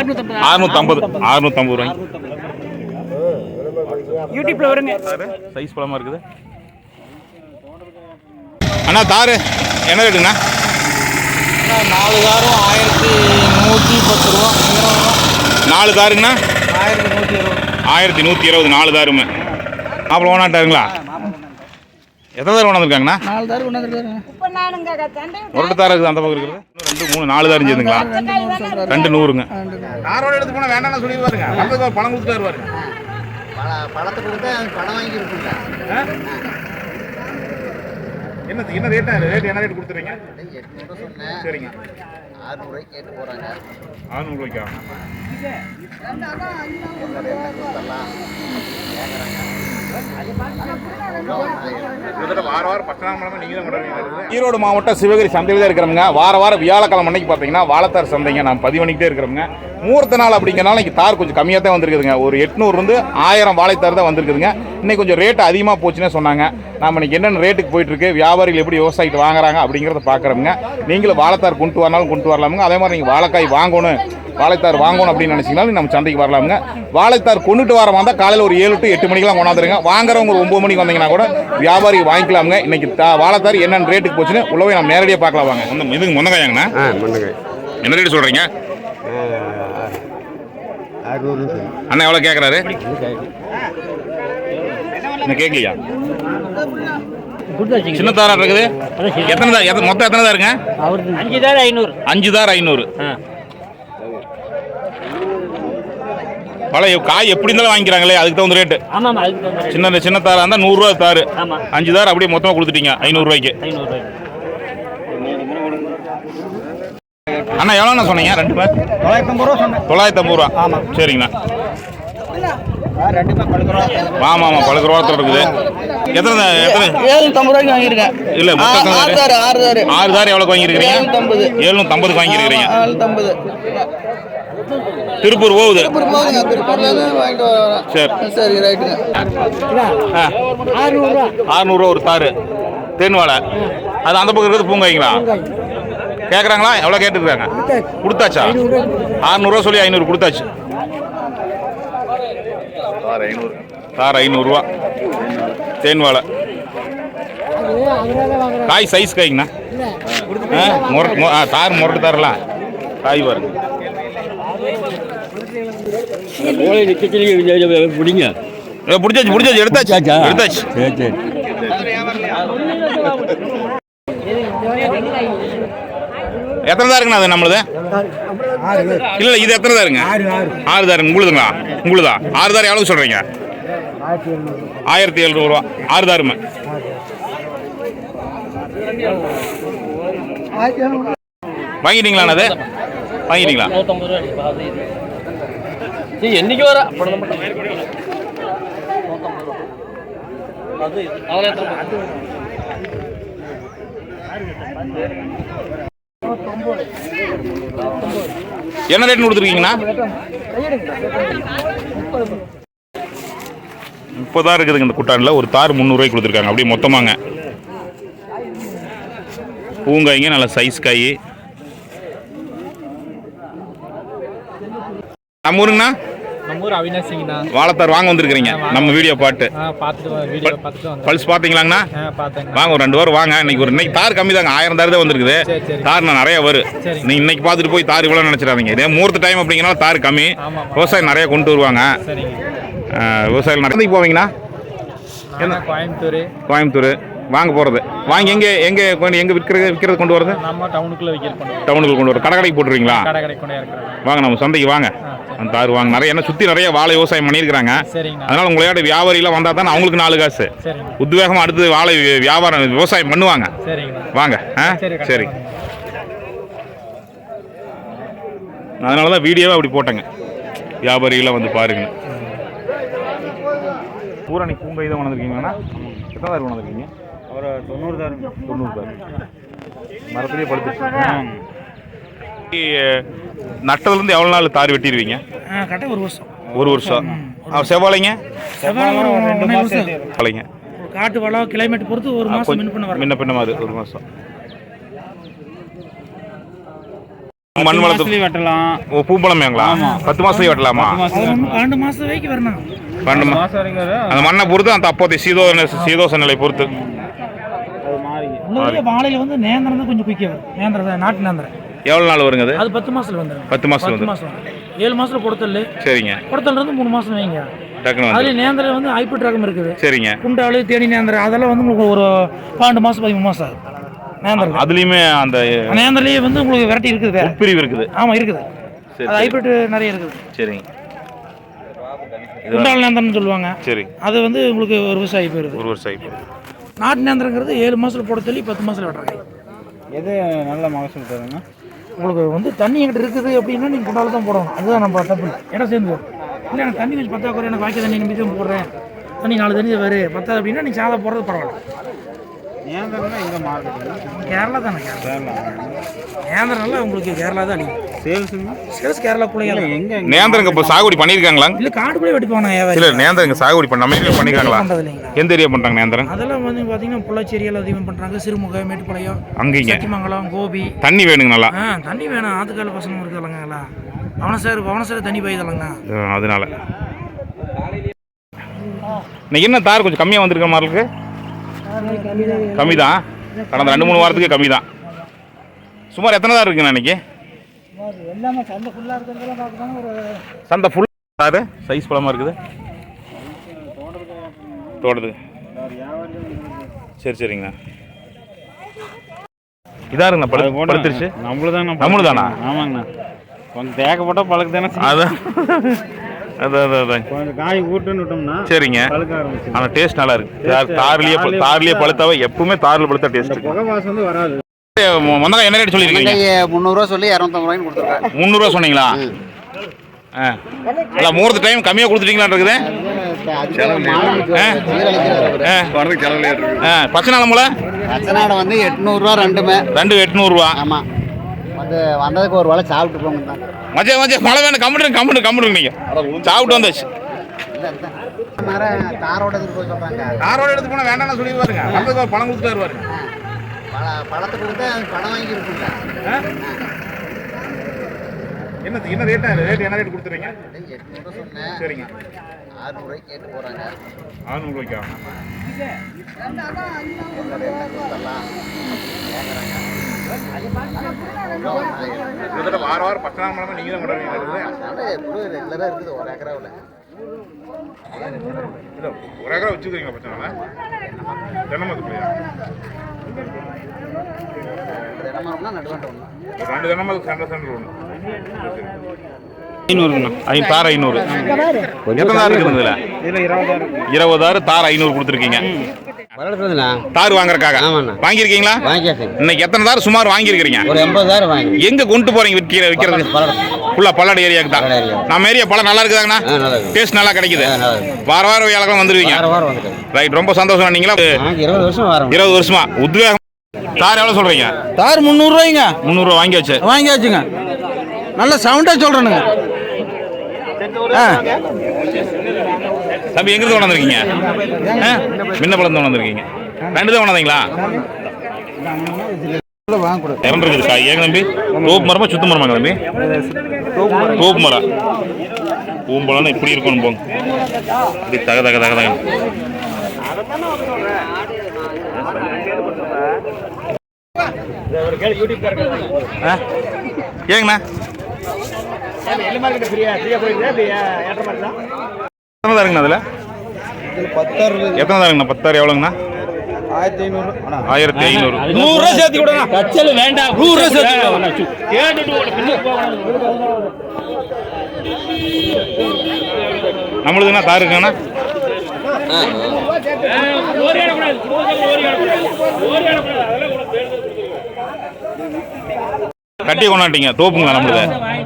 அறுநூத்தம்பது. அறுநூத்தம்பது. ரூபாய்க்கு. யூடியூப்ல வருங்க. சைஸ் பழமா இருக்குது. அண்ணா தாரு என்ன ரேட்டுங்கண்ணா? நாலு காரும் ஆயிரத்தி நூற்றி பத்து ரூபா. நாலு தாருங்கண்ணா? ஆயிரத்தி நூற்றி இருபது. ஆயிரத்தி நூற்றி இருபது நாலு தாருமே மாப்பிள்ள ஓனாட்டாருங்களா எத்தனை தார் கொண்டாந்துருக்காங்கண்ணா நாலு தாரு கொண்டாந்துருக்காருங்க ஒரு தாரம் இருக்குது அந்த பக்கம் இருக்குது இன்னும் ரெண்டு மூணு நாலு தாரம் சேர்ந்துங்களா ரெண்டு நூறுங்க. யாரோட எடுத்து போனால் வேண்டாம்னு சொல்லி பாருங்க வந்து பணம் கொடுத்து தருவாருங்க பழத்தை கொடுத்தா பணம் வாங்கி கொடுக்குங்க என்ன என்ன ரேட்டா ரேட் என்ன ரேட் கொடுத்துறீங்க? சரிங்க. ஆறுநூறுவாய்க்கு? கேட்டு போகிறாங்க ஆறுநூறுவாய்க்கா ஈரோடு மாவட்டம் சிவகிரி சந்தையில் தான் இருக்கிறவங்க வார வாரம் வியாழக்கிழமை அன்னைக்கு பார்த்தீங்கன்னா வாழத்தார் சந்தைங்க நான் பதிவு பண்ணிக்கிட்டே இருக்கிறவங்க. மூர்த்த நாள் அப்படிங்கிறனால இன்னைக்கு தார் கொஞ்சம் கம்மியாக தான் வந்திருக்குதுங்க. ஒரு எட்நூறுலேருந்து ஆயிரம் வாழைத்தார் தான் வந்திருக்குதுங்க. இன்னைக்கு கொஞ்சம் ரேட் அதிகமாக போச்சுன்னே சொன்னாங்க. நாம் இன்றைக்கி என்னென்ன ரேட்டுக்கு போயிட்டு இருக்கு வியாபாரிகள் எப்படி விவசாயிட்டு வாங்குறாங்க அப்படிங்கிறத பார்க்குறோங்க நீங்களும் வாழைத்தார் கொண்டு வரனாலும் கொண்டு வரலாமுங்க. அதே மாதிரி நீங்கள் வாழைக்காய் வாங்கணும். வாழைத்தார் வாங்கணும் அப்படின்னு நினச்சிங்கனாலும் நம்ம சந்தைக்கு வரலாமுங்க. வாழைத்தார் கொண்டுட்டு வர வந்தால் காலையில் ஒரு ஏழு டு எட்டு மணிக்கெல்லாம் கொண்டாந்துருங்க. வாங்குறவங்க ஒரு ஒம்பது மணிக்கு வந்தீங்கன்னா கூட வியாபாரி வாங்கிக்கலாமுங்க. இன்னைக்கு தா- வாழைத்தார் என்னென்ன ரேட்டுக்கு போச்சுன்னு உள்ளவே நம்ம நேரடியாக பார்க்கலாம் வாங்க. இந்த இதுக்கு முன்னகாயங்கண்ணா ஆ மண்ணுங்க என்ன ரேட்டு சொல்கிறீங்க அண்ணா எவ்வளோ கேட்குறாரு என்ன கேட்கலையா சின்ன தாரா இருக்குது? எத்தனை தார் எத்தனை மொத்தம் எத்தனை தாருங்க அஞ்சு தான் ஐநூறு. அஞ்சு தார் ஐநூறு பழைய காய் எப்படி இருந்தாலும் வாங்கிக்கிறாங்களே அதுக்கு தகுந்த ரேட்டு. சின்ன சின்ன தாரா இருந்தால் நூறுரூவா தாரு. ஆமா. அஞ்சு தார் அப்படியே மொத்தமாக கொடுத்துட்டீங்க ஐநூறுரூவாய்க்கு அண்ணா எவ்வளோண்ணா சொன்னீங்க? ரெண்டு பேர் தொள்ளாயிரத்தம்பது ரூபா சொன்னேன். தொள்ளாயிரத்தி ஐம்பது ரூபா. ஆமாம் சரிங்கண்ணா. ஆமாம் ஆமாம் பழுக்க ரூபாத்தில் இருக்குது. எத்தனை எத்தனை? ஏழுநூத்தம்பது ரூபாய்க்கு வாங்கியிருக்கேன். இல்லை மொத்தம் ஆறு தாரு ஆறு தாரு ஆறு தார் எவ்வளோக்கு வாங்கியிருக்கிறீங்க? ஏழுநூத்தம்பது. எழுநூற்றம்பதுக்கு வாங்கியிருக்கிறீங்க. ஏழுநூத்தம்பது திருப்பூர் போகுது. சரி. சரி ரைட்டுங்க. அறுநூறுவா ஒரு தாரு. தேன் வாழை அது அந்த பக்கம் இருக்கிறது பூங்காய்ங்களா? கேட்குறாங்களா எவ்வளோ கேட்டுருக்காங்க? கொடுத்தாச்சா? அறுநூறுவா சொல்லி ஐநூறு கொடுத்தாச்சு. ஐநூறு. தார் ஐநூறுரூவா தேன் வாழை காய் சைஸ் காய்ங்கண்ணா. ஆ முரட்டு மு- ஆ தார் முரட்டு தாரெல்லாம் காய் பாருங்க. பிடிங்க பிடிச்சாச்சு பிடிச்சாச்சு எடுத்தாச்சு. எடுத்தாச்சு. சரி சரி. எத்தனை தாருங்கண்ணா அது நம்மளுது? இல்லை இது எத்தனை தாருங்க? ஆறு தாருங்க. உங்களுதுங்களா? உங்களுதா? ஆறு தார் எவ்வளவு சொல்கிறீங்க ஆயிரத்தி எழுநூறுவா ஆறு தாருமே வாங்கிட்டீங்களா அது? வாங்கிட்டீங்களா? என்னைக்கு வர? என்ன ரேட்னு கொடுத்துருக்கீங்கண்ணா? முப்பதா இருக்குதுங்க இந்த குட்டானில். ஒரு தார் முந்நூறுவாய்க்கு கொடுத்துருக்காங்க. அப்படியே மொத்தமாங்க. பூங்காய்ங்க நல்ல சைஸ் காய். நம்ம ஊருங்கண்ணா? நம்ம ஊர் அவினாசிங்கண்ணா. வாழைத்தார் வாங்க வந்திருக்கிறீங்க. நம்ம வீடியோ பாட்டு. பல்ஸ் பார்த்தீங்களாங்கண்ணா வாங்க ஒரு ரெண்டு வாரம் வாங்க. இன்னைக்கு ஒரு இன்னைக்கு தார் கம்மி தாங்க. ஆயிரம் தார் தான் வந்திருக்குது. தார் நான் நிறைய வரும். சரிங்க. நீ இன்னைக்கு பார்த்துட்டு போய் தார் இவ்வளோ நினச்சிடாதீங்க. இதே மூர்த்த டைம் அப்படிங்கிறனால தார் கம்மி. விவசாயம் நிறைய கொண்டு வருவாங்க. விவசாயிகள் நிறைய போவீங்கண்ணா நான் கோயம்புத்தூர். கோயம்புத்தூர். வாங்க போகிறது வாங்கி எங்கே எங்கே எங்கே விற்கிறது விற்கிறது கொண்டு வரது நம்ம டவுனுக்குள்ளே வைக்கிற பண்ணுவோம் டவுனுக்கு கொண்டு வர கடை கடைக்கு போட்டுருவீங்களா கடை கடை கொண்டு வாங்க நம்ம சந்தைக்கு வாங்க. அந்த தார் வாங்க. நிறைய என்ன சுற்றி நிறைய வாழை விவசாயம் பண்ணியிருக்கிறாங்க. அதனால் உங்களையோட வியாபாரிலாம் வந்தால் தான் அவங்களுக்கு நாலு காசு. உத்வேகமாக அடுத்து வாழை வியாபாரம் விவசாயம் பண்ணுவாங்க. வாங்க ஆ? சரி அதனால தான் வீடியோவை அப்படி போட்டேங்க. வியாபாரிகளாக வந்து பாருங்க. பூரணி பூங்கை தான் கொண்டிருக்கீங்களாண்ணா எத்தனை தார் கொண்டிருக்கீங்க ஒரு தொண்ணூறு தான் தொண்ணூறு தார். மரத்துலேயே படுத்துச்சு நட்டதுலேருந்து எவ்வளோ நாள் தார் வெட்டிடுவீங்க கரெக்டாக ஒரு வருஷம். ஒரு வருஷம். செவ்வாழைங்க? செவ்வாழைங்க காட்டு வளம் கிளைமேட் பொறுத்து ஒரு மாதம் மின் பண்ண வரும். முன்ன பின்ன மாதிரி ஒரு மாதம் மண் வளர்த்து வெட்டலாம். ஓ பூம்பழமேங்களா பத்து மாசத்துலயே வெட்டலாமா? பன்னெண்டு மாதம் வரைக்கும் வரணும். மா- மாசம். அந்த மண்ணை பொறுத்து அந்த அப்போதைய சீதோச சீதோச நிலை பொறுத்து. அது மாறி. உள்ளே வாழையில் வந்து நேந்திரம் தான் கொஞ்சம் குயிக்க வரும். நேந்திரம் நாட்டு நேந்திரம். எவ்வளோ நாள் வருங்க அது அது பத்து மாசத்துல வந்துடும். பத்து மாசத்துல பத்து வந்து மாசம். ஏழு மாசத்துல கொடுத்தல் சரிங்க. கொடுத்தல் இருந்து மூணு மாசம் வைங்க. டக்குனு வந்து அதுல நேந்திரம் வந்து ஹைபிரிட் ரகம் இருக்குது. சரிங்க. குண்டாளு தேனி நேந்திரம் அதெல்லாம் வந்து உங்களுக்கு ஒரு பன்னெண்டு மாசம் பதிமூணு மாசம் ஆகுது நேந்திரம் அதுலயுமே அந்த நேந்திரலயே வந்து உங்களுக்கு வெரைட்டி இருக்குது வேற. உட்பிரிவு இருக்குது. ஆமா இருக்குது. சரி அது ஹைபிரிட் நிறைய இருக்குது. சரிங்க இது குண்டாள் நேந்திரம்னு சொல்லுவாங்க. சரி. அது வந்து உங்களுக்கு ஒரு விவசாயி போயிருது ஒரு வருஷம் ஆகி நாட்டு நேந்திரங்கிறது ஏழு மாசத்துல போட சொல்லி பத்து மாசத்துல வெட்டுறாங்க. எது நல்ல மகசூல் தருங்க உங்களுக்கு வந்து தண்ணி எங்கிட்ட இருக்குது அப்படின்னா நீங்கள் குண்டால தான் போடணும். அதுதான் நம்ம தப்பு இல்லை. இடம் சேர்ந்து இல்லை எனக்கு தண்ணி கொஞ்சம் பத்தாக்குறை எனக்கு வாய்க்க தண்ணி நம்பி தான் போடுறேன். தண்ணி நாலு தண்ணி வரு பத்தாது அப்படின்னா நீங்கள் சாதா போடுறது பரவாயில்ல. எங்க கேரளா தானே கேரளா. நேந்திரம்லாம் உங்களுக்கு கேரளா தான் அடிக்கும் சேல்ஸுங்க சேல்ஸ் கேரளாக்குள்ளேயே இல்ல எங்க நேந்திரங்க இப்போ சாகுபடி பண்ணியிருக்காங்களா? இல்லை காட்டுக்குள்ளே வெட்டி போவாங்க வியாபாரி இல்ல நேந்திரங்க சாகுபடி பண்ண நம்ம ஏரியா பண்ணிருக்காங்களா? பண்ணுறது இல்லைங்களா எந்த ஏரியா பண்றாங்க நேந்திரம்? அதெல்லாம் வந்து பார்த்தீங்கன்னா புள்ளச்சேரியில் அதிகம் பண்ணுறாங்க சிறுமுகை மேட்டுப்பாளையம் அங்கீங்க. சத்தியமங்கலம் கோபி. தண்ணி வேணுங்க நல்லா. ஆ தண்ணி வேணும். ஆத்துக்கால பசங்க இருக்குதுல்லங்க பவனசார் பவனசார் தண்ணி பாயுதல்லங்க அஹ் அதனால. இன்னைக்கு என்ன தார் கொஞ்சம் கம்மியாக வந்திருக்க மாதிரி கம்மி தான் கடந்த ரெண்டு மூணு வாரத்துக்கு கம்மி தான் சுமார் எத்தனை இன்னைக்கு எல்லாமே சந்தை ஃபுல்லாக தார் சைஸ் பழமாக இருக்குது. தோட்டது சரி சரிங்கண்ணா. இதா இருக்குண்ணா பழு பழுத்துருச்சு. நம்மளுதாங்க நம்மளுதானா? ஆமாங்கண்ணா. கொஞ்சம் தேக்கப்பட்டா பழக்கு தானே அதான். அதான் அதான் அதான் கொஞ்சம் காய் ஊட்டுன்னு விட்டோம்னா சரிங்க. பழுக்க ஆரம்பிச்சு ஆனால் டேஸ்ட் நல்லா இருக்கு. தார் Taste, தார்லயே தார்லயே தார்லயே பழுத்தாவே எப்பவுமே தாரில் பழுத்தா டேஸ்ட் இருக்கு. புகை வாசம் வந்து வராது. மொந்தங்க என்ன ரேட் சொல்லியிருக்கீங்க முந்நூறுரூவா சொல்லி இரநூத்தம்பது ரூபாய்க்கு கொடுத்துருக்கேன் முந்நூறுரூவா சொன்னீங்களா? ஆ. இல்ல மூர்த்த டைம் கம்மியாக கொடுத்துட்டீங்களான்னு இருக்குது. ஆ. ஆ. பச்சை நாள் மூல ரச்சனாடை வந்து எட்நூறுரூவா ரெண்டுமே. ரெண்டு எட்நூறுரூவா ஆமாம் வந்து வந்ததுக்கு ஒரு வேளை சாப்பிட்டு போங்க தான் மச்சா மச்சா மழை வேணும். கம்முட்டு கம்முட்டு கம்முட்டு நீங்கள் சாப்பிட்டு வந்தாச்சு. மரம் தாரோட இதுக்கு போய் சொல்கிறாங்க காரோட எடுத்து போனால் வேண்டாம்னு சொல்லி பாருங்க வந்ததுக்கு ஒரு பணம் கொடுத்துட்டு வருவாரு. பழ பழத்தை கொடுத்து அது பணம் வாங்கி இருக்குங்க. என்ன என்ன ரேட்டா ரேட் என்ன ரேட் கொடுத்துறீங்க? எட்நூறுவா சொன்னேன். சரிங்க. கேட்டு போகிறாங்க ஆறுநூறுவாய்க்கா கொடுத்துடலாம் கிட்டத்தட்ட வார வாரம் பத்து நாள் மழை நீங்கள் தான் கொண்டாடுவீங்க ரெகுலராக இருக்குது ஒரு ஏக்கராவில் இல்லை ஒரு ஏக்கரா வச்சுக்கிறீங்க பச்சை நாள்? தென்னை மரத்துக்குள்ளேயா தினமரம்னா நடுவாண்ட ஒன்று ஒரு ரெண்டு தென்னை மரத்துக்கு சென்டர் சென்டர் ஒன்று ஐநூறுங்கண்ணா தார் ஐநூறு. எத்தனை தார் இருக்குது இதில்? இதில் இருபதாயிரம் தார் ஐநூறு கொடுத்துருக்கீங்க. தார் வாங்குறக்காக ஆமாண்ணா. வாங்கியிருக்கீங்களா? இன்னைக்கு எத்தனை தார் சுமார் வாங்கியிருக்கிறீங்க? ஒரு எண்பதாயிரம் வாங்கி எங்க கொண்டு போறீங்க விற்கிற விற்கிறது? ஃபுல்லா பல்லாடு. ஏரியாவுக்கு தான். நம்ம ஏரியா பழம் நல்லா இருக்குதாங்கண்ணா? டேஸ்ட் நல்லா கிடைக்குது. வார வாரம் வியாழக்கிழமை வந்துருவீங்க. ரைட் ரொம்ப சந்தோஷம் நீங்களா? இருபது வருஷம் வரோம். இருபது வருஷமா. உத்வேகம். தார் எவ்வளோ சொல்றீங்க? தார் முந்நூறுரூவாய்ங்க. முந்நூறுரூவா வாங்கியாச்சு. வாங்கியாச்சுங்க. நல்ல சவுண்டாக சொல்கிறேனுங்க தம்பி எங்கிருந்து கொண்டாந்துருக்கீங்க? மின்ன பழம் கொண்டாந்துருக்கீங்க. ரெண்டு தான் கொண்டாந்தீங்களா? இறந்து இருக்குது காய் ஏங்க தம்பி? தோப்பு மரமா சுத்த மரமா தம்பி? தோப்பு மரம். பூம்பழம்னா இப்படி இருக்கணும் போங்க இப்படி தக தக தக தக? ஏங்கண்ணா? எத்தனை தாருங்கண்ணா அதில்? எத்தனை தாருங்கண்ணா பத்தாயிரம் எவ்வளோங்கண்ணா? ஆயிரத்தி ஐநூறு. நூறுரூவா சேர்த்து கொடுங்க கச்சல் வேண்டாம் நூறுரூவா சேர்த்து நம்மளுக்குண்ணா கட்டி கொண்டாட்டீங்க. தோப்புங்களா நம்மளுது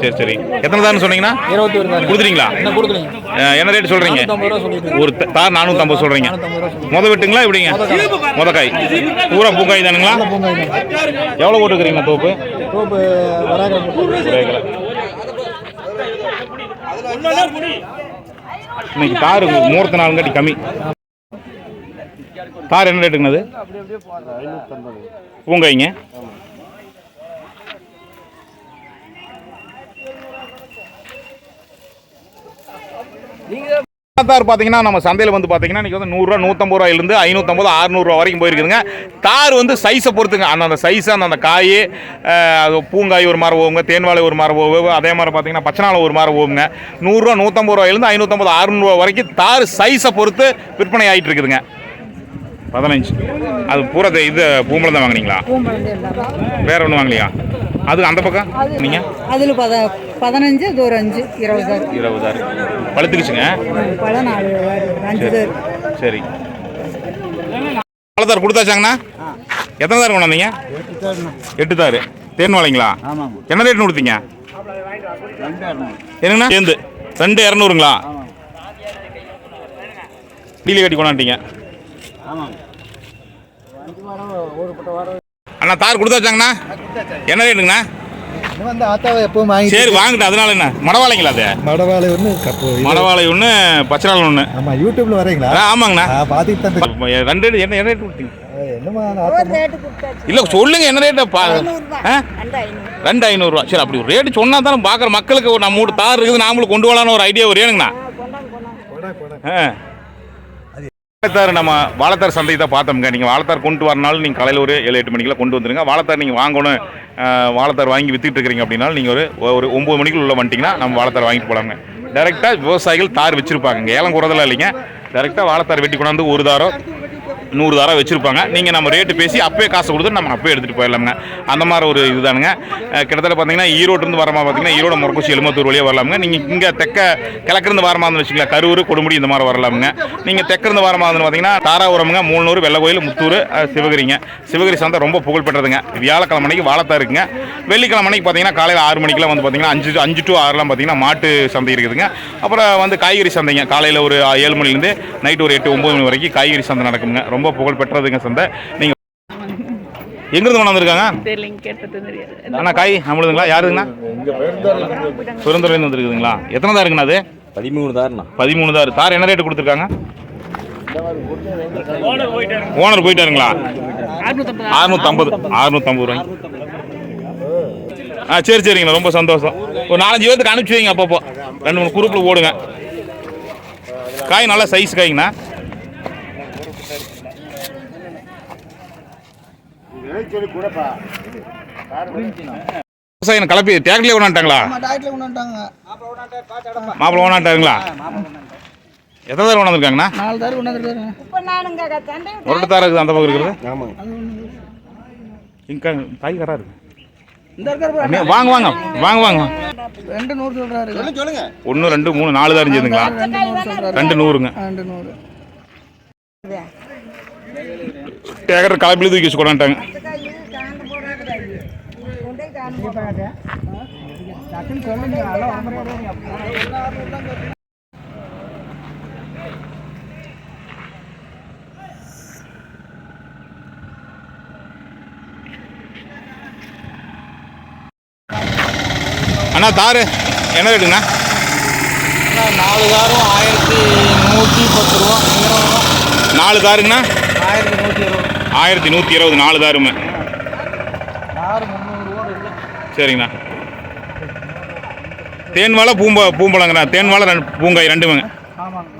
சரி சரி. எத்தனை தார்னு சொன்னீங்கன்னா? இருபத்தி ஒரு கொடுத்துட்டீங்களா? என்ன கொடுக்குறீங்க? அஹ், என்ன ரேட் சொல்லிட்டு ஒரு தார் நானூற்றம்பது சொல்றீங்க. முத வெட்டுங்களா எப்படிங்க? முத காய் பூரா பூக்காய் தானுங்களா? எவ்வளோ போட்டுக்கிறீங்க தோப்பு? தோப்பு. இன்னைக்கு தார் முகூர்த்த நாளுங்காட்டி கம்மி. தார் என்ன ரேட்டுங்கண்ணது பூங்காய்ங்க. தார் பார்த்தீங்கன்னா நம்ம சந்தையில் வந்து பார்த்தீங்கன்னா இன்றைக்கி வந்து நூறுரூவா நூற்றம்பது ரூபாயிலிருந்து ஐநூற்றம்பது அறுநூறுவா வரைக்கும் போயிருக்குதுங்க. தார் வந்து சைஸை பொறுத்துங்க. அந்த அந்த சைஸ் அந்த அந்த காய் அது பூங்காய் ஒரு மாதிரி போகுங்க தேன்வாழை ஒரு மாதிரி போகும் அதே மாதிரி பார்த்தீங்கன்னா பச்சனாலை ஒரு மாதிரி போகுங்க. நூறுரூவா நூற்றம்பது ரூபாயிலிருந்து ஐநூற்றம்பது அறுநூறுவா வரைக்கும் தார் சைஸை பொறுத்து விற்பனை ஆகிட்டு இருக்குதுங்க. பதினஞ்சு. அது பூரா இது- இது பூம்பளம் தான் வாங்குனீங்களா வேற ஒன்றும் வாங்கலையா? அது அந்த பக்கம்? நீங்கள் அதில் பத பதினஞ்சு இது ஒரு அஞ்சு இருபது தார் இருபதாயிரம் பழுத்துக்குச்சுங்க? பழம் நாலு தார், அஞ்சு தார் சரி. தார் கொடுத்தாச்சாங்கண்ணா? எத்தனை தார் கொண்டாந்தீங்க? எட்டு தார். தேன் வாழைங்களா? என்ன ரேட்னு கொடுத்தீங்க? என்னங்கண்ணா? சேர்ந்து. ரெண்டு இரநூறுங்களா? டீலி கட்டி கொண்டாண்டீங்க அண்ணா தார் கொடுத்தாச்சாங்கண்ணா என்ன ரேட்டுங்கண்ணா இது வந்து ஆத்தாவை எப்பவும் வாங்கி சரி வாங்கிட்டு அதனால என்ன? மடவாளைங்களா அது? மடவாளை ஒன்று கப்பு மடவாளை ஒன்று பச்சை ஒன்று ஆமா யூடியூப்ல வரீங்களா ஆமாங்கண்ணா. பார்த்துட்டு ரெண்டு ரேட்டு என்ன என்ன ரேட் கொடுத்தீங்க? என்னமா இல்ல சொல்லுங்க என்ன ரேட்டு? ரெண்டு ஐநூறுரூவா சரி அப்படி ஒரு ரேட்டு சொன்னா தானே பார்க்குற மக்களுக்கு ஒரு நம்ம வீட்டு தார் இருக்குது நாமளும் கொண்டு வரலான்னு ஒரு ஐடியா ஒரு ஏனுங்கண்ணா ஆ. வாழத்தார் நம்ம வாழைத்தார் சந்தை தான் பார்த்தோம்ங்க. நீங்கள் வாழைத்தார் கொண்டு வரனாலும் நீங்கள் காலையில் ஒரு ஏழு எட்டு மணிக்கெல்லாம் கொண்டு வந்துருங்க. வாழைத்தார் நீங்கள் வாங்கணும் வாழத்தார் வாழைத்தார் வாங்கி வித்துட்டு இருக்கிறீங்க அப்படின்னாலும் நீங்கள் ஒரு ஒரு ஒம்பது மணிக்குள்ள உள்ள வந்துட்டிங்கன்னா நம்ம வாழத்தார் வாங்கிட்டு போகலாங்க டேரெக்டாக விவசாயிகள் தார் வச்சுருப்பாங்க ஏலம் குறதெல்லாம் இல்லைங்க. டேரெக்டாக வாழைத்தார் வெட்டி கொண்டாந்து ஒரு தாரம் நூறு தாரம் வச்சுருப்பாங்க. நீங்கள் நம்ம ரேட்டு பேசி அப்பவே காசு கொடுத்து நம்ம அப்போயே எடுத்துகிட்டு போயிடலாமுங்க. அந்த மாதிரி ஒரு இதுதானுங்க. கிட்டத்தட்ட பார்த்தீங்கன்னா ஈரோட்டிருந்து வரமா பார்த்தீங்கன்னா ஈரோடு முறக்குச்சி எலுமத்தூர் வழியாக வரலாமுங்க. நீங்கள் இங்கே தெக்க கிழக்கிருந்து வரமா இருந்து வச்சுக்கலாம் கரூர் கொடுமுடி இந்த மாதிரி வரலாமுங்க. நீங்கள் தெற்கிருந்து வரமா இருந்து பார்த்தீங்கன்னா தாராபுரமுங்க மூணூர் வெள்ளக்கோயில் முத்தூர் சிவகிரிங்க. சிவகிரி சந்தை ரொம்ப புகழ்பெற்றதுங்க. வியாழக்கிழமை அன்னைக்கு வாழத்தா இருக்குங்க. வெள்ளிக்கிழமை அன்னைக்கு பார்த்தீங்கன்னா காலையில் ஆறு மணிக்கெல்லாம் வந்து பார்த்தீங்கன்னா அஞ்சு அஞ்சு டு ஆறுலாம் பார்த்தீங்கன்னா மாட்டு சந்தை இருக்குதுங்க. அப்புறம் வந்து காய்கறி சந்தைங்க. காலையில் ஒரு ஏழு மணிலேருந்து நைட்டு ஒரு எட்டு ஒம்பது மணி வரைக்கும் காய்கறி சந்தை நடக்குங்க. ரொம்ப புகழ் பெற்றதுங்க சந்தை. நீங்கள் எங்கிருந்து கேட்டது தெரியாது. அண்ணா காய் நம்மளுதுங்களா யாருதுங்கண்ணா பெருந்துறையிலேருந்து வந்துருக்குதுங்களா? எத்தனை தான் இருக்குண்ணா அது? பதிமூணு தாருண்ணா. பதிமூணு தார். தார் என்ன ரேட்டு கொடுத்துருக்காங்க? ஓனர் போயிட்டாருங்களா? அறுநூத்தம்பது. அறுநூத்தம்பது. ரூபாய் ஆ சரி சரிங்கண்ணா. ரொம்ப சந்தோஷம். ஒரு நாலஞ்சு பேர்த்துக்கு அனுப்பிச்சி வைங்க அப்பப்போ. ரெண்டு மூணு குரூப்பில் போடுங்க. காய் நல்லா சைஸ் காய்ங்கண்ணா. விவசாயம் கலப்பி டேக்லேயே கொண்டாட்டாங்களா டாக்டர்ல கொண்டு வந்துட்டாங்க மாப்பிள்ளை கொண்டாட்டாருங்களா எத்தனை தார் கொண்டாந்துருக்காங்கண்ணா? நாலு வந்துருக்காங்க ஒரு தார் இருக்குது அந்த பக்கம் இருக்கிறது இங்க காய் கடா இருக்கு. இந்த இருக்காரு அண்ணே, வாங்க வாங்க வாங்க வாங்க. ரெண்டு நூறு சொல்றாரு. ஒன்று ரெண்டு மூணு நாலு தார் இருந்துங்களா ரெண்டு நூறுங்க. ரெண்டு நூறு. டேக்கர் கலப்பில் தூக்கி வச்சு அண்ணா தாரு. என்ன ரேட்டுங்கண்ணா? நாலு தாரும் ஆயிரத்தி நூற்றி பத்து ரூபா. நாலு தாருங்கண்ணா? ஆயிரத்தி நூற்றி இருபது. ஆயிரத்தி நூற்றி இருபது நாலு தாருமே சரிங்கண்ணா. தேன்வாழை பூம்ப பூம்பழங்கண்ணா. தேன்வாழை ரெண்டு பூங்காய் ரெண்டுமே ஆமாங்க